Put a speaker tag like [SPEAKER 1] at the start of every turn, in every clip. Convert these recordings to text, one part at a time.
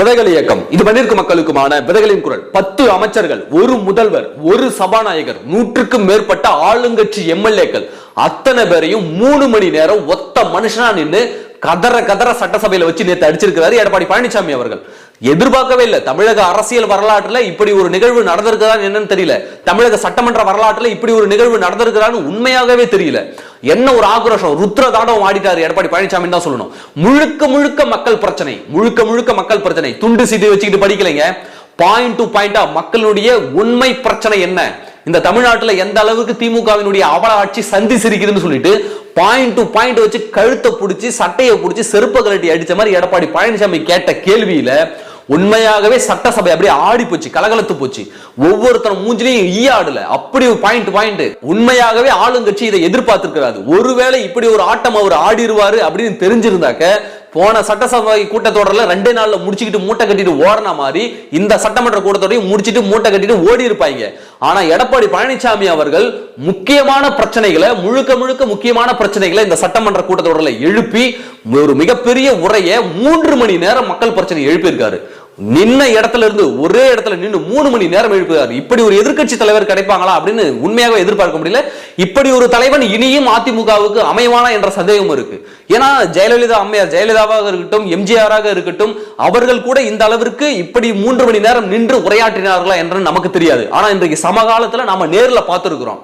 [SPEAKER 1] விதைகள் இயக்கம். இது மண்ணிற்கு மக்களுக்குமான விதைகளின் குரல். பத்து அமைச்சர்கள் ஒரு முதல்வர் ஒரு சபாநாயகர் நூற்றுக்கும் மேற்பட்ட ஆளுங்கட்சி எம்எல்ஏக்கள். அத்தனை பேரையும் மூணு மணி நேரம் ஒத்த மனுஷனா நின்னு கதற கதற சட்டசபையில வச்சு நேற்று அடிச்சிருக்கிறாரு எடப்பாடி பழனிசாமி அவர்கள். எதிர்பார்க்கவே இல்லை. தமிழக அரசியல் வரலாற்றுல இப்படி ஒரு நிகழ்வு நடந்திருக்கிறான்னு என்னன்னு தெரியல. தமிழக சட்டமன்ற வரலாற்றுல இப்படி ஒரு நிகழ்வு நடந்திருக்கிறான்னு உண்மையாகவே தெரியல. என்ன ஒரு ஆக்ரோஷம்? ருத்ர தாண்டவம் ஆடிட்டாரு எடப்பாடி பழனிசாமி தான் சொல்லணும். முழுக்க முழுக்க மக்கள் பிரச்சனை முழுக்க முழுக்க மக்கள் பிரச்சனை. துண்டு சீட்டு வச்சுக்கிட்டு படிக்கலைங்க. பாயிண்ட் டு பாயிண்டா மக்களுடைய உண்மை பிரச்சனை என்ன? இந்த தமிழ்நாட்டில் எந்த அளவுக்கு திமுகவினுடைய அவல ஆட்சி சந்தி சிரிக்குதுன்னு சொல்லிட்டு பாயிண்ட் டு பாயிண்ட் வச்சு கழுத்தை பிடிச்சி சட்டையை பிடிச்சி செருப்ப கலட்டி அடிச்ச மாதிரி எடப்பாடி பழனிசாமி கேட்ட கேள்வியில உண்மையாகவே சட்டசபை அப்படியே ஆடி போச்சு கலகலத்து போச்சு. ஒவ்வொருத்தரும் மூஞ்சிலையும் ஈயாடல. அப்படி அப்படி பாயிண்ட் பாயிண்ட் உண்மையாகவே ஆளுங்கட்சி இதை எதிர்பார்த்திருக்கிறாரு. ஒருவேளை இப்படி ஒரு ஆட்டம் அவர் ஆடிடுவாரு அப்படின்னு தெரிஞ்சிருந்தாக்க போன சட்டசபை கூட்டத்தொடரில் ரெண்டே நாள்ல முடிச்சுக்கிட்டு மூட்டை கட்டிட்டு ஓடின மாதிரி இந்த சட்டமன்ற கூட்டத்தொடரையும் முடிச்சிட்டு மூட்டை கட்டிட்டு ஓடி இருப்பாங்க ஆனா எடப்பாடி பழனிசாமி அவர்கள் முக்கியமான பிரச்சனைகளை முழுக்க முழுக்க முக்கியமான பிரச்சனைகளை இந்த சட்டமன்ற கூட்டத்தொடரில் எழுப்பி ஒரு மிகப்பெரிய உரையை மூன்று மணி நேரம் மக்கள் பிரச்சனை எழுப்பியிருக்காரு. நின்ன இடத்துல இருந்து ஒரே இடத்துல நின்று மூணு மணி நேரம் எழுப்புகிறார் இப்படி ஒரு எதிர்க்கட்சி தலைவர் கிடைப்பாங்களா அப்படின்னு உண்மையாக எதிர்பார்க்க முடியல. இப்படி ஒரு தலைவன் இனியும் அதிமுகவுக்கு அமைவானா என்ற சந்தேகம் இருக்கு. ஏன்னா ஜெயலலிதா அம்மையார் ஜெயலலிதாவாக இருக்கட்டும் எம்ஜிஆராக இருக்கட்டும் அவர்கள் கூட இந்த அளவிற்கு இப்படி மூன்று மணி நேரம் நின்று உரையாற்றினார்களா என்று நமக்கு தெரியாது. ஆனா இன்றைக்கு சமகாலத்துல நாம நேர்ல பார்த்திருக்கிறோம்.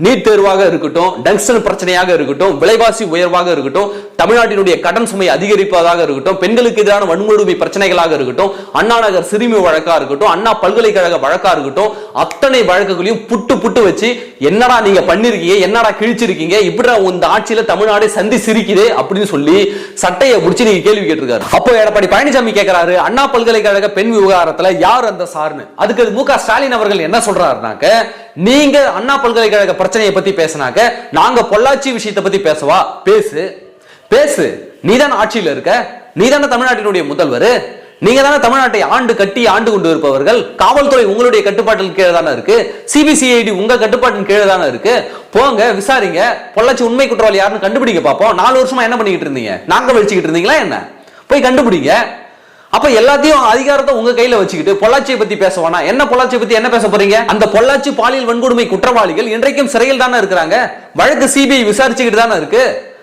[SPEAKER 1] நீட் தேர்வாக இருக்கட்டும் டங்ஸ்டன் பிரச்சனையாக இருக்கட்டும் விலைவாசி உயர்வாக இருக்கட்டும் தமிழ்நாட்டினுடைய கடன் சுமை அதிகரிப்பதாக இருக்கட்டும் பெண்களுக்கு எதிரான வன்கொடுமை பிரச்சனைகளாக இருக்கட்டும் அண்ணா நகர் சிறுமி வழக்கா இருக்கட்டும் அண்ணா பல்கலைக்கழக வழக்கா இருக்கட்டும் அத்தனை வழக்குகளையும் புட்டு புட்டு வச்சு என்னடா நீங்க பண்ணிருக்கீங்க என்னடா கிழிச்சிருக்கீங்க இப்படி இந்த ஆட்சியில தமிழ்நாடு சந்தி சிரிக்குது அப்படின்னு சொல்லி சட்டையை முடிச்சு நீங்க கேள்வி கேட்டிருக்காரு. அப்போ எடப்பாடி பழனிசாமி கேட்கிறாரு அண்ணா பல்கலைக்கழக பெண் விவகாரத்துல யார் அந்த சார்னு? அதுக்கு மு க ஸ்டாலின் அவர்கள் என்ன சொல்றாருனாக்க நீங்க அண்ணா பல்கலைக்கழக பிரச்சனையை பத்தி பேசினாக்க நாங்க பொள்ளாச்சி விஷயத்தை பத்தி பேசவா? பேசு. பேசு. நீதான ஆட்சியில இருக்க? நீதான தமிழ்நாட்டினுடைய முதல்வர்? நீங்க தானே தமிழ்நாட்டை ஆண்டு கட்டி ஆண்டு கொண்டு இருப்பவர்கள்? காவல்துறை உங்களுடைய கட்டுப்பாட்டில் கீழே தானே இருக்கு? சிபிசிஐடி உங்க கட்டுப்பாட்டின் கீழே தானே இருக்கு? போங்க விசாரிங்க. பொள்ளாச்சி உண்மை குற்றவாளி யாருன்னு கண்டுபிடிக்க பார்ப்போம் நாலு வருஷமா என்ன பண்ணிக்கிட்டு இருந்தீங்க? நாங்க வச்சுக்கிட்டு இருந்தீங்களா என்ன? போய் கண்டுபிடிங்க. அப்ப எல்லாத்தையும் அதிகாரத்தை உங்க கையில வச்சுக்கிட்டு பொள்ளாச்சியை பத்தி பேசவானா என்ன பொள்ளாச்சியை பத்தி என்ன பேச போறீங்க? அந்த பொள்ளாச்சி பாலியல் வன்கொடுமை குற்றவாளிகள் இன்றைக்கும் சிறையில் தானே இருக்கிறாங்க. வழக்கு சிபிஐ விசாரிச்சுக்கிட்டு தானே இருக்கு.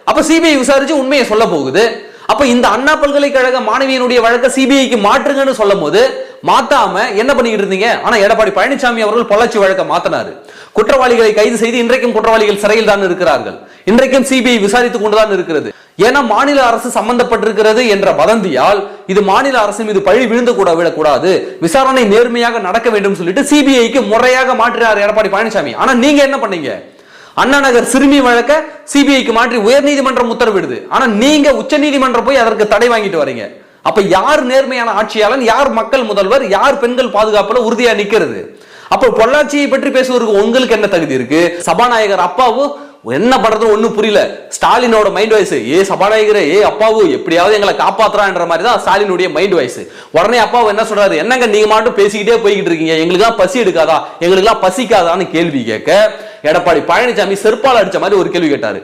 [SPEAKER 1] அப்ப சிபிஐ விசாரிச்சு உண்மையை சொல்ல போகுது. அப்ப இந்த அண்ணா பல்கலைக்கழக மாணவியினுடைய வழக்கை சிபிஐக்கு மாற்றுங்கன்னு சொல்லும் போது மாத்தாம என்ன பண்ணிக்கிட்டு இருந்தீங்க? ஆனா எடப்பாடி பழனிசாமி அவர்கள் பொள்ளாச்சி வழக்க மாத்தினாரு. குற்றவாளிகளை கைது செய்து இன்றைக்கும் குற்றவாளிகள் சிறையில் தான் இருக்கிறார்கள். இன்றைக்கும் சிபிஐ விசாரித்துக் கொண்டுதான் இருக்கிறது. ஏன்னா மாநில அரசு சம்பந்தப்பட்டிருக்கிறது என்ற வதந்தியால் இது மாநில அரசு மீது பழி விழுந்து கூட விடக்கூடாது விசாரணை நேர்மையாக நடக்க வேண்டும் சொல்லிட்டு சிபிஐக்கு முறையாக மாற்றினார் எடப்பாடி பழனிசாமி. ஆனா நீங்க என்ன பண்ணீங்க? அண்ணா நகர் சிறுமி வழக்க சிபிஐக்கு மாற்றி உயர்நீதிமன்றம் உத்தரவிடுது. ஆனா நீங்க உச்ச நீதிமன்றம் போய் அதற்கு தடை வாங்கிட்டு வரீங்க. அப்ப யார் நேர்மையான ஆட்சியாளன்? யார் மக்கள் முதல்வர்? யார் பெண்கள் பாதுகாப்புல உறுதியா நிக்கிறது? அப்போ பொள்ளாச்சியை பற்றி பேசுவதற்கு உங்களுக்கு என்ன தகுதி இருக்கு? சபாநாயகர் அப்பாவும் என்ன பண்றது ஒண்ணும் புரியல. ஸ்டாலினோட மைண்ட் வாய்ஸ் ஏ சபாநாயகர் ஏ அப்பாவு எப்படியாவது எங்களை காப்பாத்துறான்ற மாதிரி தான் ஸ்டாலினுடைய மைண்ட் வாய்ஸ் உடனே அப்பாவு என்ன சொல்றாரு? என்னங்க நீங்க மட்டும் பேசிக்கிட்டே போய்கிட்டு இருக்கீங்க? எங்களுக்கெல்லாம் பசி எடுக்காதா? எங்களுக்கெல்லாம் பசிக்காதான்னு கேள்வி கேட்க எடப்பாடி பழனிசாமி செருப்பால் அடிச்ச மாதிரி ஒரு கேள்வி கேட்டாரு.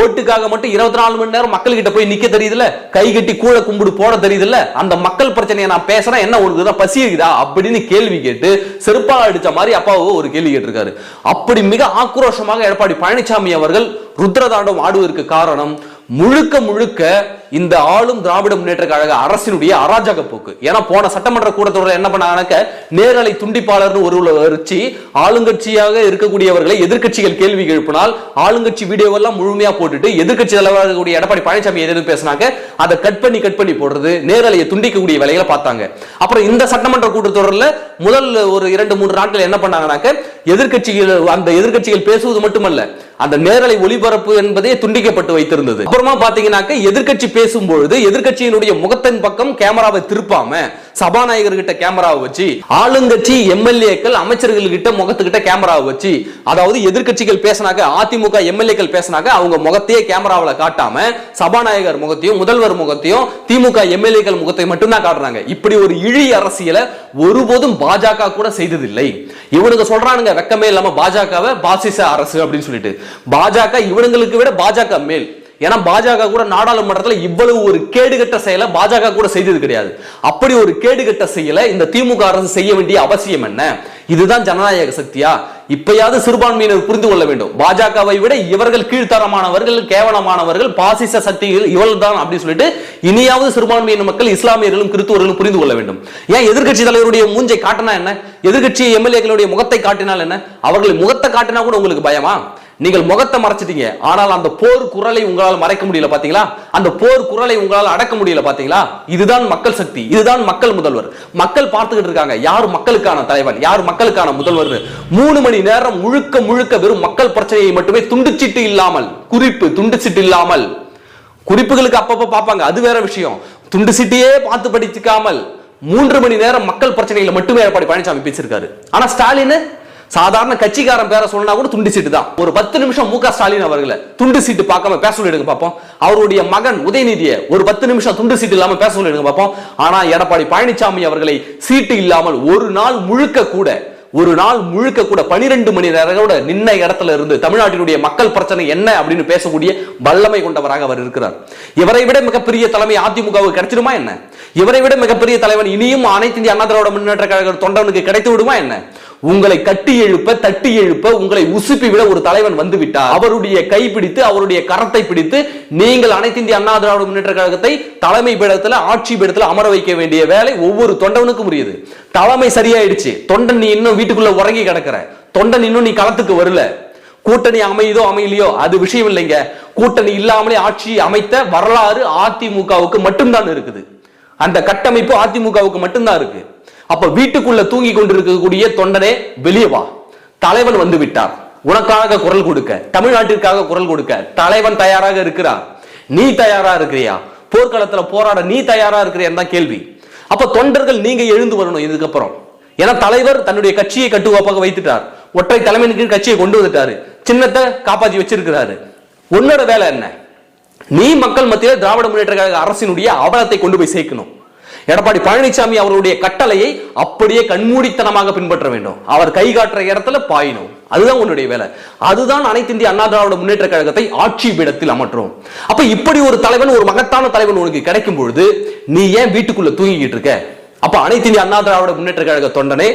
[SPEAKER 1] ஓட்டுக்காக மட்டும் இருபத்தி நாலு மணி நேரம் மக்கள் கிட்ட போய் நிக்க தெரியுதுல கை கட்டி கூட கும்பிடு போட தெரியுதுல்ல? அந்த மக்கள் பிரச்சனையை நான் பேசுறேன் என்ன உங்களுக்கு பசி இருக்குதா அப்படின்னு கேள்வி கேட்டு செருப்பால் அடிச்ச மாதிரி அப்பாவோ ஒரு கேள்வி கேட்டிருக்காரு. அப்படி மிக ஆக்ரோஷமாக எடப்பாடி பழனிசாமி அவர்கள் ருத்ரதாண்டம் ஆடுவதற்கு காரணம் முழுக்க முழுக்க இந்த ஆளும் திராவிட முன்னேற்ற கழக அரசினுடைய அராஜக போக்கு. ஏன்னா போன சட்டமன்ற கூட்டத்தொடர் என்ன பண்ணாங்கன்னாக்க நேரலை துண்டிப்பாளர்னு ஒரு வச்சு ஆளுங்கட்சியாக இருக்கக்கூடியவர்களை எதிர்கட்சிகள் கேள்வி எழுப்பினால் ஆளுங்கட்சி வீடியோவெல்லாம் முழுமையா போட்டுட்டு எதிர்க்கட்சி தலைவராக இருக்கக்கூடிய எடப்பாடி பழனிசாமி எதிர்த்து பேசினாங்க அதை கட் பண்ணி கட் பண்ணி போடுறது நேரலையை துண்டிக்கக்கூடிய வேலைகளை பார்த்தாங்க. அப்புறம் இந்த சட்டமன்ற கூட்டத்தொடரில் முதல் ஒரு இரண்டு மூன்று நாட்கள் என்ன பண்ணாங்கன்னாக்க எதிர்கட்சிகள் அந்த எதிர்கட்சிகள் பேசுவது மட்டுமல்ல அந்த நேரலை ஒளிபரப்பு என்பதே துண்டிக்கப்பட்டு வைத்திருந்தது. அப்புறமா பாத்தீங்கன்னாக்க எதிர்கட்சி பேசும்பொழுது எதிர்கட்சியினுடைய முகத்தின் பக்கம் கேமராவை திருப்பாம சபாநாயகர் கிட்ட கேமராவை வச்சு ஆளுங்கட்சி எம்எல்ஏக்கள் அமைச்சர்கள் கிட்ட முகத்துக்கிட்ட கேமராவை வச்சு அதாவது எதிர்கட்சிகள் பேசினாக்க அதிமுக எம்எல்ஏக்கள் பேசினாக்க அவங்க முகத்தையே கேமராவில் காட்டாம சபாநாயகர் முகத்தையும் முதல்வர் முகத்தையும் திமுக எம்எல்ஏக்கள் முகத்தையும் மட்டும்தான் காட்டுறாங்க. இப்படி ஒரு இழி அரசியலை ஒருபோதும் பாஜக கூட செய்ததில்லை. இவனுங்க சொல்றானுங்க வெக்கமே இல்லாம பாஜகவை பாசிச அரசு அப்படின்னு சொல்லிட்டு. பாஜக இவனுங்களுக்கு விட பாஜக மேல். ஏன்னா பாஜக கூட நாடாளுமன்றத்துல இவ்வளவு ஒரு கேடுகட்ட செயலை பாஜக கூட செய்தது கிடையாது. அப்படி ஒரு கேடுகட்ட செயலை இந்த திமுக அரசு செய்ய வேண்டிய அவசியம் என்ன? இதுதான் ஜனநாயக சக்தியா? இப்பயாவது சிறுபான்மையினர் புரிந்து கொள்ள வேண்டும். பாஜகவை விட இவர்கள் கீழ்த்தரமானவர்கள் கேவலமானவர்கள் பாசிச சக்திகள் இவள் தான் அப்படின்னு சொல்லிட்டு இனியாவது சிறுபான்மையின மக்கள் இஸ்லாமியர்களும் கிறிஸ்துவர்களும் புரிந்து கொள்ள வேண்டும். ஏன் எதிர்கட்சி தலைவருடைய மூஞ்சை காட்டினா என்ன? எதிர்கட்சி எம்எல்ஏக்களுடைய முகத்தை காட்டினால் என்ன? அவர்கள் முகத்தை காட்டினா கூட உங்களுக்கு பயமா? நீங்கள் முகத்தை மறைச்சிட்டீங்க. ஆனால் அந்த போர் குரலை உங்களால் மறைக்க முடியல பாத்தீங்களா? அந்த போர் குரலை உங்களால் அடக்க முடியல பாத்தீங்களா? இதுதான் மக்கள் சக்தி இதுதான் மக்கள் முதல்வர். மக்கள் பார்த்துக்கிட்டு இருக்காங்க. யார் மக்களுக்கான தலைவன் யார் மக்களுக்கான முதல்வர் மூணு மணி நேரம் முழுக்க முழுக்க வெறும் மக்கள் பிரச்சனையை மட்டுமே துண்டுச்சிட்டு இல்லாமல் குறிப்பு துண்டுச்சிட்டு இல்லாமல். குறிப்புகளுக்கு அப்பப்ப பார்ப்பாங்க அது வேற விஷயம். துண்டு சிட்டியே பார்த்து படிச்சுக்காமல் மூன்று மணி நேரம் மக்கள் பிரச்சனைகளை மட்டுமே எடப்பாடி பழனிசாமி பேசியிருக்காரு. ஆனா ஸ்டாலின் சாதாரண கட்சிக்காரன் பேரை சொன்னா கூட துண்டு சீட்டு தான். ஒரு பத்து நிமிஷம் மு க ஸ்டாலின் அவர்களை துண்டு சீட்டு பார்க்காம பேச சொல்லிடுங்க பார்ப்போம் அவருடைய மகன் உதயநிதியை ஒரு பத்து நிமிஷம் துண்டு சீட்டு இல்லாம பேச சொல்லிடுங்க பார்ப்போம் ஆனா எடப்பாடி பழனிசாமி அவர்களை சீட்டு இல்லாமல் ஒரு நாள் முழுக்க கூட ஒரு நாள் முழுக்க கூட பனிரெண்டு மணி நேரம் கூட நின்ன இடத்துல இருந்து தமிழ்நாட்டினுடைய மக்கள் பிரச்சனை என்ன அப்படின்னு பேசக்கூடிய வல்லமை கொண்டவராக அவர் இருக்கிறார். இவரை விட மிகப்பெரிய தலைமை அதிமுகவுக்கு கிடைச்சிருமா என்ன? இவரை விட மிகப்பெரிய தலைவன் இனியும் அனைத்து இந்திய அண்ணா திராவிட முன்னேற்ற கழக தொண்டவனுக்கு கிடைத்து விடுமா என்ன? உங்களை கட்டி எழுப்ப தட்டி எழுப்ப உங்களை உசுப்பி விட ஒரு தலைவன் வந்து விட்டார் அவருடைய கை பிடித்து அவருடைய கரத்தை பிடித்து நீங்கள் அனைத்து இந்திய அண்ணா திராவிட முன்னேற்ற கழகத்தை தலைமை பீடத்தில் ஆட்சி பீடத்தில் அமர வைக்க வேண்டிய வேலை ஒவ்வொரு தொண்டவனுக்கும் உரியது. தலைமை சரியாயிடுச்சு. தொண்டன் நீ இன்னும் வீட்டுக்குள்ள உறங்கி கிடக்குற. தொண்டன் இன்னும் நீ களத்துக்கு வரல. கூட்டணி அமையுதோ அமையலையோ அது விஷயம் இல்லைங்க. கூட்டணி இல்லாமலே ஆட்சி அமைத்த வரலாறு அதிமுகவுக்கு மட்டும்தான் இருக்குது. அந்த கட்டமைப்பு அதிமுகவுக்கு மட்டும்தான் இருக்கு. அப்ப வீட்டுக்குள்ள தூங்கி கொண்டிருக்கக்கூடிய தொண்டனே வெளியே வா. தலைவன் வந்து விட்டார். உனக்காக குரல் கொடுக்க தமிழ்நாட்டிற்காக குரல் கொடுக்க தலைவன் தயாராக இருக்கிறார். நீ தயாரா இருக்கிறியா? போர்க்களத்துல போராட நீ தயாரா இருக்கிறியான்னு தான் கேள்வி. அப்ப தொண்டர்கள் நீங்க எழுந்து வரணும் இதுக்கப்புறம். ஏன்னா தலைவர் தன்னுடைய கட்சியை கட்டுக்கோப்பாக வைத்துட்டார். ஒற்றை தலைமையின் கீழ் கட்சியை கொண்டு வந்துட்டாரு. சின்னத்தை காப்பாற்றி வச்சிருக்கிறாரு. உன்னோட வேலை என்ன? நீ மக்கள் மத்தியில் திராவிட முன்னேற்ற கழக அரசினுடைய அவலத்தை கொண்டு போய் சேர்க்கணும். எடப்பாடி பழனிசாமி அவருடைய கட்டளையை அப்படியே கண்மூடித்தனமாக பின்பற்ற வேண்டும். அவர் கை காட்டுற இடத்துல பாயினும் அதுதான் உன்னுடைய வேலை. அதுதான் அனைத்து இந்திய அண்ணா திராவிட முன்னேற்ற கழகத்தை ஆட்சி பீடத்தில் அமற்றும். அப்ப இப்படி ஒரு தலைவன் ஒரு மகத்தான தலைவன் உனக்கு கிடைக்கும் பொழுது நீ ஏன் வீட்டுக்குள்ள தூங்கிக்கிட்டு இருக்க? அப்ப அனைத்து இந்திய அண்ணா திராவிட முன்னேற்ற கழக தொண்டனே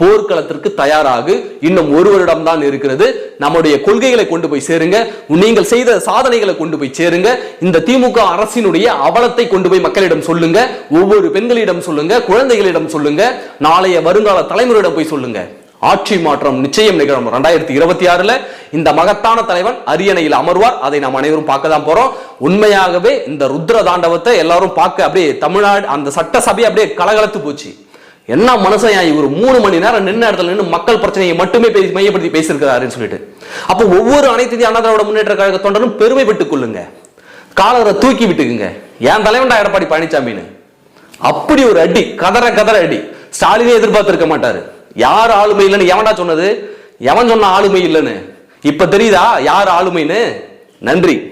[SPEAKER 1] போர்க்களத்திற்கு தயாராகு. இன்னும் ஒரு வருடம் தான் இருக்கிறது. நம்முடைய கொள்கைகளை கொண்டு போய் சேருங்க. நீங்கள் செய்த சாதனைகளை கொண்டு போய் சேருங்க. இந்த திமுக அரசினுடைய அவலத்தை கொண்டு போய் மக்களிடம் சொல்லுங்க. ஒவ்வொரு பெண்களிடம் சொல்லுங்க. குழந்தைகளிடம் சொல்லுங்க. நாளைய வருங்கால தலைமுறையிடம் போய் சொல்லுங்க. ஆட்சி மாற்றம் நிச்சயம் நிகழும். ரெண்டாயிரத்தி இருபத்தி ஆறுல இந்த மகத்தான தலைவன் அரியணையில் அமர்வார். அதை நாம் அனைவரும் பார்க்க தான் போறோம். உண்மையாகவே இந்த ருத்ர தாண்டவத்தை எல்லாரும் பார்க்க அப்படியே தமிழ்நாடு அந்த சட்டசபை அப்படியே கலகலத்து போச்சு. என்ன மனசையா இவர் மூணு மணி நேரம் நின்ன இடத்துல நின்று மக்கள் பிரச்சனையை மட்டுமே பேசி மையப்படுத்தி பேசியிருக்கிறாருன்னு சொல்லிட்டு. அப்போ ஒவ்வொரு அனைத்து இந்திய அண்ணா திராவிட முன்னேற்ற கழக தொண்டரும் பெருமைப்பட்டுக் கொள்ளுங்க. காலரை தூக்கி விட்டுக்குங்க. என் தலைவன்டா எடப்பாடி பழனிசாமின்னு அப்படி ஒரு அடி கதற கதற அடி. ஸ்டாலினே எதிர்பார்த்திருக்க மாட்டாரு. யார் ஆளுமை இல்லைன்னு எவன்டா சொன்னது? எவன் சொன்ன ஆளுமை இல்லைன்னு? இப்ப தெரியுதா? யார் ஆளுமைன்னு? நன்றி.